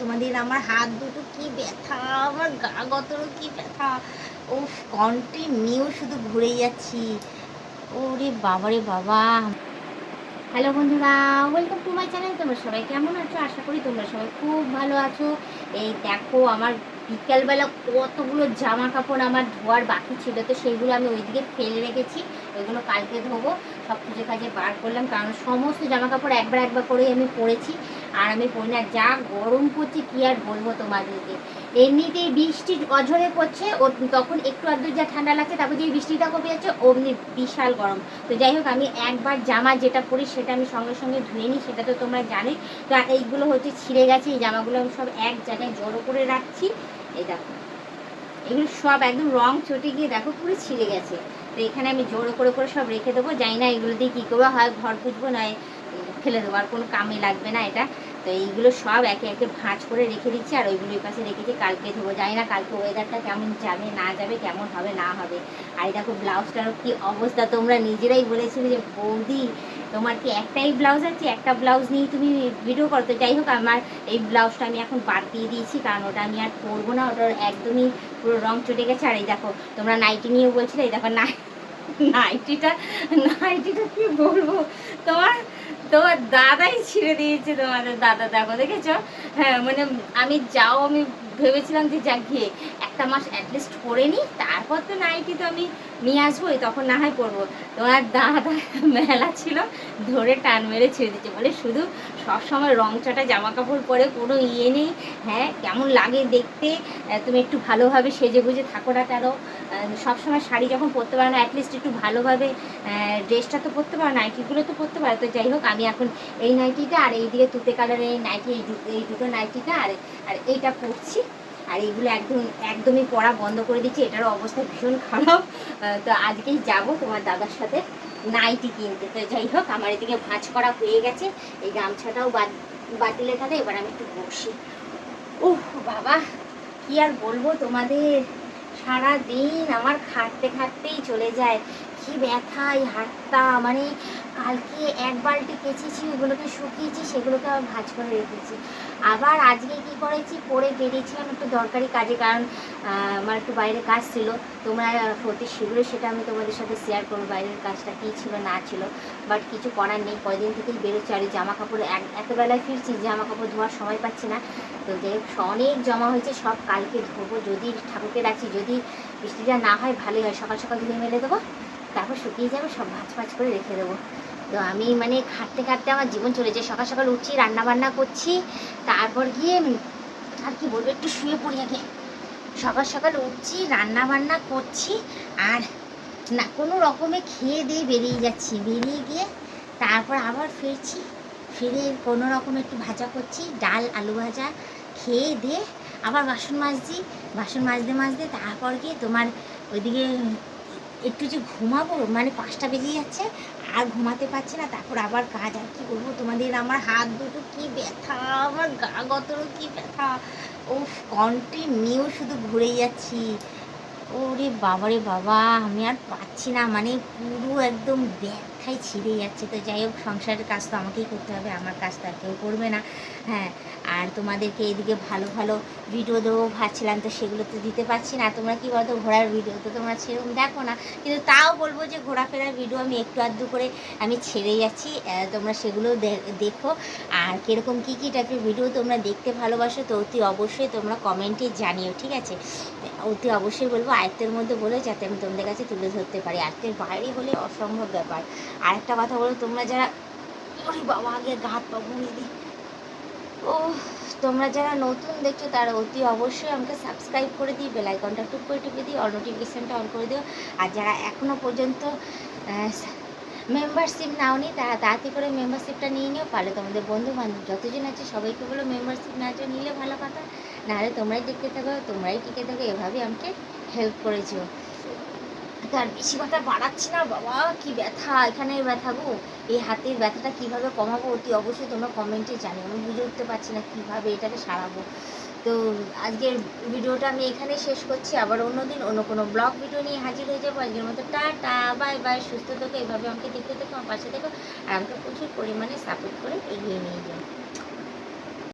তোমাদের আমার হাত দুটো কি ব্যথা, আমার গা গতরও কি ব্যথা। ও কন্টিনিউ শুধু ঘুরে যাচ্ছি। ওরে বাবারে বাবা। হ্যালো বন্ধুরা ওয়েলকাম টু মাই চ্যানেল তোমরা সবাই কেমন আছো? আশা করি তোমরা সবাই খুব ভালো আছো। এই দেখো, আমার বিকালবেলা কতগুলো জামা কাপড় আমার ধোয়ার বাকি ছিল, তো সেইগুলো আমি ওইদিকে ফেলে রেখেছি, ওইগুলো কালকে ধোবো। সব খুঁজে কাজে বার করলাম, কারণ সমস্ত জামা কাপড় একবার একবার করেই আমি পরেছি। আর আমি পরি না, যা গরম পড়ছে কি আর বলব তোমাদেরকে? এমনিতেই বৃষ্টি অঝরে পড়ছে, ও তখন একটু আধটু যা ঠান্ডা লাগছে, তারপর যে বৃষ্টিটা কমে যাচ্ছে, অমনি বিশাল গরম। তো যাই হোক, আমি একবার জামা যেটা পরি সেটা আমি সঙ্গে সঙ্গে ধুয়ে নিই, সেটা তো তোমরা জানোই। তো এইগুলো হচ্ছে ছিঁড়ে গেছে, এই জামাগুলো আমি সব এক জায়গায় জড়ো করে রাখছি। এই দেখো। এগুলো সব একদম রং চটে গিয়ে দেখো পুরো ছিঁড়ে গেছে। তো এখানে আমি জোড়ো করে করে সব রেখে দেবো। জানি না এগুলো দিয়ে কী করব, হয় ঘর পুজবো নয় ফেলে দেবো, আর কোনো কামে লাগবে না এটা। তো এইগুলো সব একে একে ভাঁজ করে রেখে দিচ্ছি, আর ওইগুলো এই পাশে রেখেছি, কালকে ধোবো। জানি না কালকে ওয়েদারটা কেমন যাবে, না যাবে, কেমন হবে, না হবে। আর দেখো ব্লাউজটারও কি অবস্থা, তোমরা নিজেরাই বলেছিলে যে, বৌদি, তোমার কি একটাই ব্লাউজ আছে? একটা ব্লাউজ নিয়ে তুমি ভিডিও করো। তো যাই হোক, আমার এই ব্লাউজটা আমি এখন বাদ দিয়ে দিয়েছি, কারণ ওটা আমি আর পরবো না, ওটার একদমই পুরো রং চটে গেছে। আর এই দেখো, তোমরা নাইটি নিয়েও বলছিলে, এই দেখো নাই নাইটিটা নাইটিটা কি বলব? তোমার তোমার দাদাই ছিঁড়ে দিয়েছে তোমাদের দাদা, দেখো, দেখেছ? হ্যাঁ মানে আমি যাও, আমি ভেবেছিলাম যে যা গিয়ে একটা মাস অ্যাটলিস্ট পরে নিই, তারপর তো নাইটি তো আমি নিয়ে আসবোই, তখন না হয় পরবো তোমার দাদা মেলা ছিল, ধরে টান মেরে ছেড়ে দিচ্ছে বলে শুধু সবসময় রং চটা জামা কাপড় পরে কোনো ইয়ে নেই। হ্যাঁ কেমন লাগে দেখতে? তুমি একটু ভালোভাবে সেজে গুজে থাকো না কেন? সবসময় শাড়ি যখন পরতে পারো না অ্যাটলিস্ট একটু ভালোভাবে ড্রেসটা তো পরতে পারো নাইটিগুলো তো পরতে পারো। তো যাই হোক, আমি এখন এই নাইটিটা আর এইদিকে তুতে কালারের এই নাইটি এই দুটো নাইটিটা আর আর এইটা পরছি। আর এইগুলো একদম, একদমই পরা বন্ধ করে দিচ্ছি, এটারও অবস্থা ভীষণ খারাপ। তো আজকেই যাব তোমার দাদার সাথে নাইটি কিনতে। তো যাই হোক, আমার এদিকে ভাঁজ করা হয়ে গেছে, এই গামছাটাও বাদ, বাতিলে থাকে, এবার আমি একটু বসি। উহ বাবা, কি আর বলব তোমাদের? সারা দিন আমার খাটতে খাটতেই চলে যায়। কি ব্যথা, এই হাতটা মানে কালকে এক বালতি কেচেছি, ওগুলোকে শুকিয়েছি, সেগুলোকে আবার ভাঁজ করে রেখেছি। আবার আজকে কি করেছি? পরে বেরিয়েছিলাম একটু দরকারি কাজে, কারণ আমার একটু বাইরে কাজ ছিল। তোমরা অতি শীঘ্রই সেটা আমি তোমাদের সাথে শেয়ার করব, বাইরের কাজটা কী ছিল, না ছিল। বাট কিছু করার নেই কয়দিন থেকেই বেরোচ্ছি আর জামা কাপড় এক এত বেলায় ফিরছি জামা কাপড় ধোয়ার সময় পাচ্ছি না। তো হোক অনেক জমা হয়েছে, সব কালকে ধোবো। যদি ঠাকুরকে রাখছি যদি বৃষ্টিটা না হয়, ভালোই হয়। সকাল সকাল ধুয়ে মেলে দেবো, তারপর শুকিয়ে যাবে, সব ভাঁজ ভাঁজ করে রেখে দেবো। তো আমি মানে খাটতে খাটতে আমার জীবন চলে যায়। সকাল সকাল উঠছি রান্না বান্না করছি, তারপর গিয়ে আর কি বলব, একটু শুয়ে পড়ি আগে। সকাল সকাল উঠছি, রান্না বান্না করছি, আর না, কোনো রকমে খেয়ে দিয়ে বেরিয়ে যাচ্ছি। বেরিয়ে গিয়ে তারপর আবার ফিরছি, ফিরে কোনো রকম একটু ভাজা করছি, ডাল, আলু ভাজা খেয়ে দিয়ে আবার বাসন মাজছি। বাসন মাজতে মাজতে তারপর গিয়ে তোমার ওইদিকে একটু যে ঘুমাবো মানে পাঁচটা বেজে যাচ্ছে আর ঘুমাতে পারছি না, তারপর আবার কাজ, আর কি করব? তোমাদের আমার হাত দুটো কি ব্যথা, আমার গা গতরও কি ব্যথা। ও কন্টিনিউ শুধু ঘুরে যাচ্ছি। ওরে বাবারে বাবা, আমি আর পাচ্ছি না মানে পুরো একদম ব্যথায় ছিঁড়ে যাচ্ছে তো যাই হোক, সংসারের কাজ তো আমাকেই করতে হবে, আমার কাজ তো আর কেউ করবে না। হ্যাঁ আর তোমাদেরকে এদিকে ভালো ভালো ভিডিও দেবো ভাবছিলাম, তো সেগুলো তো দিতে পারছি না। তোমরা কি বলতো ঘোরার ভিডিও তো তোমরা সেরকম দেখো না। কিন্তু তাও বলব যে, ঘোরাফেরার ভিডিও আমি একটু আধটু করে আমি ছেড়ে যাচ্ছি। তোমরা সেগুলো দেখো। আর কীরকম কী কী টাইপের ভিডিও তোমরা দেখতে ভালোবাসো, তো অতি অবশ্যই তোমরা কমেন্টে জানিও, ঠিক আছে? অতি অবশ্যই বলব, আয়ত্তের মধ্যে বলে যাতে আমি তোমাদের কাছে তুলে ধরতে পারি। আয়ত্তের বাইরে হলে অসম্ভব ব্যাপার। আরেকটা কথা বলো, তোমরা যারা ওরে বাবা, আগে গাত পা ঘুমিয়ে দিই। ও তোমরা যারা নতুন দেখছ, তারা অতি অবশ্যই আমাকে সাবস্ক্রাইব করে দিই বেল আইকনটা টুক করে টিপে দিই অল নোটিফিকেশানটা অন করে দিও। আর যারা এখনও পর্যন্ত মেম্বারশিপ নাওনি তারা তাড়াতাড়ি করে মেম্বারশিপটা নিয়ে নিও। পারলে তোমাদের বন্ধু বান্ধব যতজন আছে, সবাইকে বলো মেম্বারশিপ না যে নিলে ভালো কথা। নাহলে তোমরাই টিকে থাকো, তোমরাই টিকে থাকো এভাবে আমাকে হেল্প করেছ আর বেশি কথা বাড়াচ্ছি না, বাবা। কি ব্যথা, এখানে ব্যথা গো। এই হাতের ব্যথাটা কীভাবে কমাবো? অতি অবশ্যই তোমরা কমেন্টে জানিও। আমি বুঝে উঠতে পারছি না কীভাবে এটাকে সারাবো। তো আজকের ভিডিওটা আমি এখানে শেষ করছি। আবার অন্যদিন অন্য কোনো ব্লগ ভিডিও নিয়ে হাজির হয়ে যাব। আজকের মতো টাটা বাই বাই সুস্থ থেকো এইভাবে আমাকে দেখতে থেকো, আমার পাশে থেকো। আর আমাকে প্রচুর পরিমাণে সাপোর্ট করে এগিয়ে নিয়ে যাও।